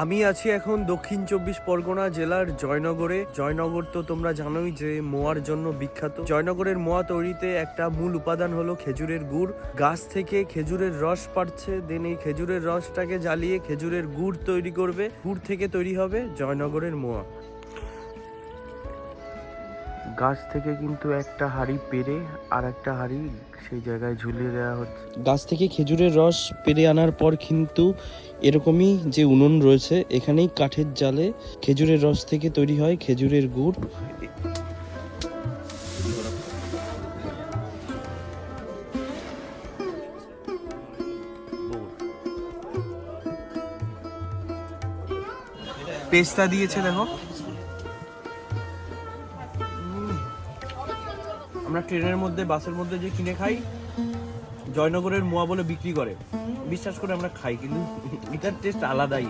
আমি আছি এখন দক্ষিণ চব্বিশ পরগনা জেলার জয়নগরে। জয়নগর তো তোমরা জানোই যে মোয়ার জন্য বিখ্যাত। জয়নগরের মোয়া তৈরিতে একটা মূল উপাদান হলো খেজুরের গুড়। গাছ থেকে খেজুরের রস পাচ্ছে দেন এই খেজুরের রসটাকে জ্বালিয়ে খেজুরের গুড় তৈরি করবে। গুড় থেকে তৈরি হবে জয়নগরের মোয়া। গাছ থেকে কিন্তু একটা হাড়ি পেরে আর একটা হাড়ি সেই জায়গায় ঝুলিয়ে দেওয়া হচ্ছে। গাছ থেকে খেজুরের রস পেরে আনার পর কিন্তু এরকমই যে উনুন রয়েছে এখানেই কাঠের জালে খেজুরের রস থেকে তৈরি হয় খেজুরের গুড়। পেস্তা দিয়েছে দেখো। আমরা ট্রেনের মধ্যে, বাসের মধ্যে যে কিনে খাই, জয়নগরের মোয়া বলে বিক্রি করে। বিশ্বাস করে আমরা খাই, কিন্তু এটার টেস্ট আলাদাই।